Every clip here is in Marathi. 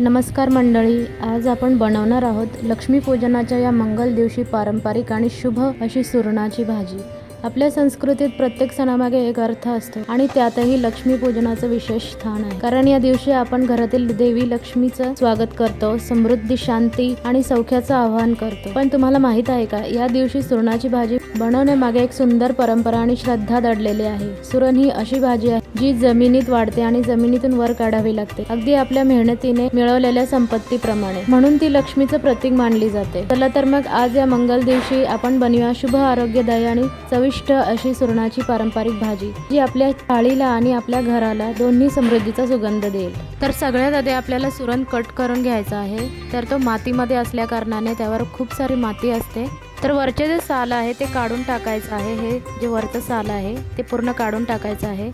नमस्कार मंडळी आज आपण बनवणार आहोत लक्ष्मीपूजनाच्या या मंगल दिवशी पारंपरिक आणि शुभ अशी सुरणाची भाजी. आपल्या संस्कृतीत प्रत्येक सणामागे एक अर्थ असतो आणि त्यातही लक्ष्मीपूजनाचं विशेष स्थान आहे. कारण या दिवशी आपण घरातील देवी लक्ष्मीचं स्वागत करतो समृद्धी शांती आणि सौख्याचं आवाहन करतो. पण तुम्हाला माहीत आहे का या दिवशी सुरणाची भाजी बनवण्यामागे एक सुंदर परंपरा आणि श्रद्धा दडलेली आहे. सुरण ही अशी भाजी आहे जी जमिनीत वाढते आणि जमिनीतून वर काढावी लागते. अगदी आपल्या मेहनतीने मिळवलेल्या संपत्तीप्रमाणे. म्हणून ती लक्ष्मीचं प्रतीक मानली जाते. चला तर मग आज या मंगल दिवशी आपण बनवूया शुभ आरोग्यदायी आणि चविष्ट अशी सुरणाची पारंपरिक भाजी जी आपल्या थाळीला आणि आपल्या घराला दोन्ही समृद्धीचा सुगंध देईल. तर सगळ्यात आधी आपल्याला सुरण कट करून घ्यायचा आहे. तर तो मातीमध्ये असल्या कारणाने त्यावर खूप सारी माती असते. तर वरचे जे साल आहे ते काढून टाकायचं आहे. हे जे वरचं साल आहे ते पूर्ण काढून टाकायचं आहे.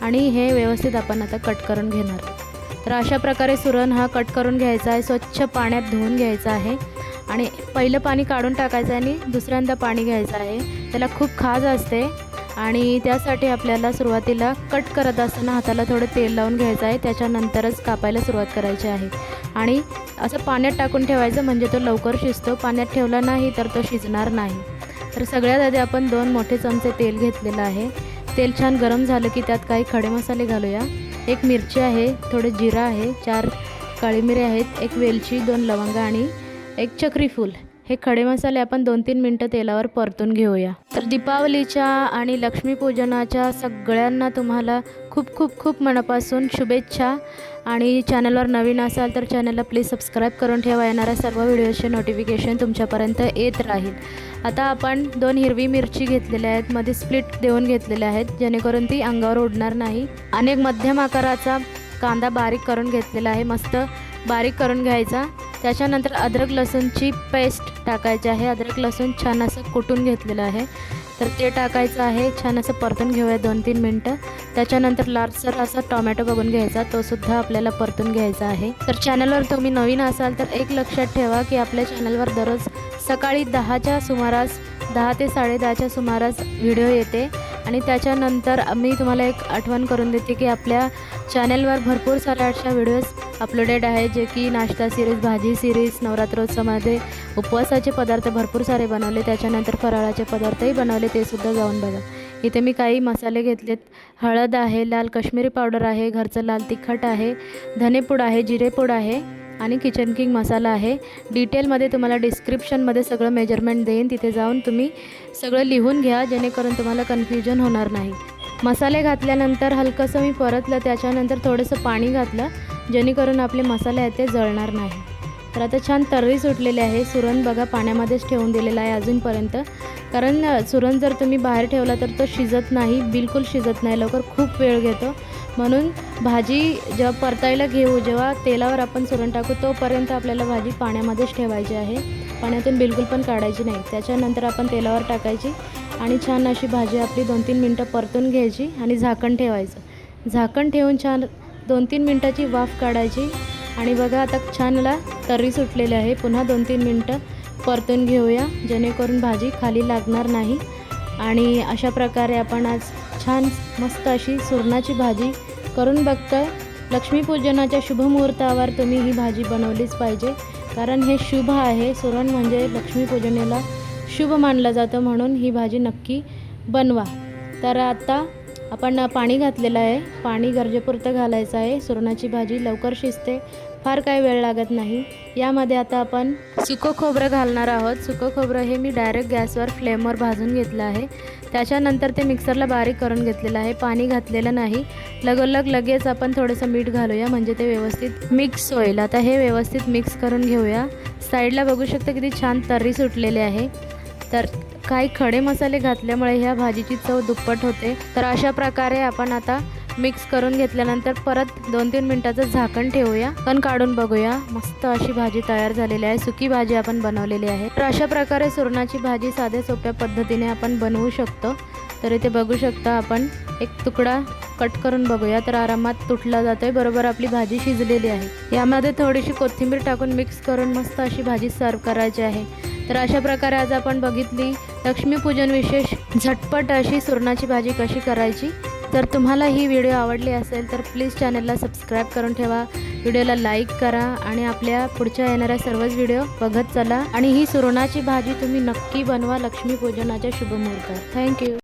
आणि हे व्यवस्थित आपण आता कट करून घेणार. तर अशा प्रकारे सुरण हा कट करून घ्यायचा आहे. स्वच्छ पाण्यात धुवून घ्यायचा आहे. आणि पहिलं पाणी काढून टाकायचं आहे आणि दुसऱ्यांदा पाणी घ्यायचं आहे. त्याला खूप खाज असते आणि त्यासाठी आपल्याला सुरुवातीला कट करत असताना हाताला थोडं तेल लावून घ्यायचं आहे. त्याच्यानंतरच कापायला सुरुवात करायची आहे. आणि असं पाण्यात टाकून ठेवायचं म्हणजे तो लवकर शिजतो. पाण्यात ठेवला नाही तर तो शिजणार नाही. तर सगळ्यात आधी आपण दोन मोठे चमचे तेल घेतलेलं आहे. तेल छान गरम झालं की त्यात काही खडे मसाले घालूया. एक मिरची आहे थोडं जिरा आहे चार काळी मिरी आहेत एक वेलची दोन लवंगा आणि एक चक्रीफूल हे खडे मसाले आपण दोन तीन मिनटं तेलावर परतून घेऊया. तर दीपावलीच्या आणि लक्ष्मीपूजनाच्या सगळ्यांना तुम्हाला खूप खूप खूप मनापासून शुभेच्छा. आणि चॅनलवर नवीन असाल तर चॅनलला प्लीज सबस्क्राईब करून ठेवा. येणाऱ्या सर्व व्हिडिओचे नोटिफिकेशन तुमच्यापर्यंत येत राहील. आता आपण दोन हिरवी मिरची घेतलेल्या आहेत. मध्ये स्प्लिट देऊन घेतलेल्या आहेत. जेणेकरून ती अंगावर उडणार नाही. आणि एक मध्यम आकाराचा कांदा बारीक करून घेतलेला आहे. मस्त बारीक करून घ्यायचा. त्याच्यानंतर अद्रक लसूणची पेस्ट टाकायची आहे. अद्रक लसूण छान असं कुटून घेतलेलं आहे. तर ते टाकायचं आहे. छान असं परतून घेऊया दोन तीन मिनटं. त्याच्यानंतर लालसर असा टोमॅटो बघून घ्यायचा. तो सुद्धा आपल्याला परतून घ्यायचा आहे. तर चॅनलवर तुम्ही नवीन असाल तर एक लक्षात ठेवा की आपल्या चॅनलवर दररोज सकाळी दहाच्या सुमारास दहा ते साडेदहाच्या सुमारास व्हिडिओ येते. आणि त्याच्यानंतर मी तुम्हाला एक आठवण करून देते की आपल्या चॅनलवर भरपूर साऱ्या अशा व्हिडिओज अपलोडेड आहे जे की नाश्ता सिरीज भाजी सिरीज नवरात्रोत्सवामध्ये उपवासाचे पदार्थ भरपूर सारे बनवले त्याच्यानंतर फराळाचे पदार्थही बनवले ते सुद्धा जाऊन बघा. इथे मी काही मसाले घेतलेत. हळद आहे लाल काश्मीरी पावडर आहे घरचं लाल तिखट आहे धनेपूड आहे जिरेपूड आहे. आणि किचन किंग मसाला आहे. डिटेलमध्ये तुम्हाला डिस्क्रिप्शनमध्ये सगळं मेजरमेंट देईन. तिथे जाऊन तुम्ही सगळं लिहून घ्या जेणेकरून तुम्हाला कन्फ्युजन होणार नाही. मसाले घातल्यानंतर हलकंसं मी परतलं. त्याच्यानंतर थोडंसं पाणी घातलं जेणेकरून आपले मसाले आहेत ते जळणार नाही. तर आता छान तर्री सुटलेली आहे. सुरण बघा पाण्यामध्येच ठेवून दिलेला आहे अजूनपर्यंत. कारण सुरण जर तुम्ही बाहेर ठेवला तर तो शिजत नाही बिलकुल शिजत नाही. लवकर खूप वेळ घेतो. म्हणून भाजी जेव्हा परतायला घेऊ जेव्हा तेलावर आपण सुरण टाकू तोपर्यंत आपल्याला भाजी पाण्यामध्येच ठेवायची आहे. पाण्यातून बिलकुल पण काढायची नाही. त्याच्यानंतर आपण तेलावर टाकायची आणि छान अशी भाजी आपली दोन तीन मिनटं परतून घ्यायची आणि झाकण ठेवायचं. झाकण ठेवून छान दोन तीन मिनटाची वाफ काढायची. आणि बघा आता छानला तर्री सुटलेली आहे. पुन्हा दोन तीन मिनटं परतून घेऊया. जेणेकरून भाजी खाली लागणार नाही. आणि अशा प्रकारे आपण आज छान मस्त अशी सुरणाची भाजी करून बघतो लक्ष्मीपूजनाच्या शुभमुहूर्तावर तुम्ही ही भाजी बनवलीच पाहिजे. कारण हे शुभ आहे. सुरण म्हणजे लक्ष्मीपूजनेला शुभ मानलं जातं म्हणून ही भाजी नक्की बनवा. तर आता आपण पाणी घातलेलं आहे. पाणी गरजेपुरतं घालायचं आहे. सुरणाची भाजी लवकर शिजते. फार काही वेळ लागत नाही. यामध्ये आता आपण सुकं खोबरं घालणार आहोत. सुकं खोबरं हे मी डायरेक्ट गॅसवर फ्लेमवर भाजून घेतलं आहे. त्याच्यानंतर ते मिक्सरला बारीक करून घेतलेलं आहे. पाणी घातलेलं नाही. लगोलग लगेच आपण थोडंसं मीठ घालूया. म्हणजे ते व्यवस्थित मिक्स होईल. आता हे व्यवस्थित मिक्स करून घेऊया. साईडला बघू शकता किती छान तर्री सुटलेली आहे. तर काही खडे मसाले घातल्यामुळे ह्या भाजीची चव दुप्पट होते. तर अशा प्रकारे आपण आता मिक्स करून घेतल्यानंतर परत दोन तीन मिनटाचं झाकण ठेवूया. पण काढून बघूया. मस्त अशी भाजी तयार झालेली आहे. सुकी भाजी आपण बनवलेली आहे. तर अशा प्रकारे सुरणाची भाजी साध्या सोप्या पद्धतीने आपण बनवू शकतो. तर इथे बघू शकता आपण एक तुकडा कट करून बघूया. तर आरामात तुटला जातोय. बरोबर आपली भाजी शिजलेली आहे. यामध्ये थोडीशी कोथिंबीर टाकून मिक्स करून मस्त अशी भाजी सर्व करायची आहे. तर अशा प्रकारे आज आपण बघितली लक्ष्मीपूजन विशेष झटपट अशी सुरणाची भाजी कशी करायची. जर तुम्हाला ही व्हिडिओ आवडली असेल तर प्लीज चॅनलला सबस्क्राईब करून ठेवा. व्हिडिओला लाईक करा आणि आपल्या पुढच्या येणाऱ्या सर्वच व्हिडिओ बघत चला. आणि ही सुरणाची भाजी तुम्ही नक्की बनवा लक्ष्मीपूजनाच्या शुभमुहूर्तात. थँक्यू.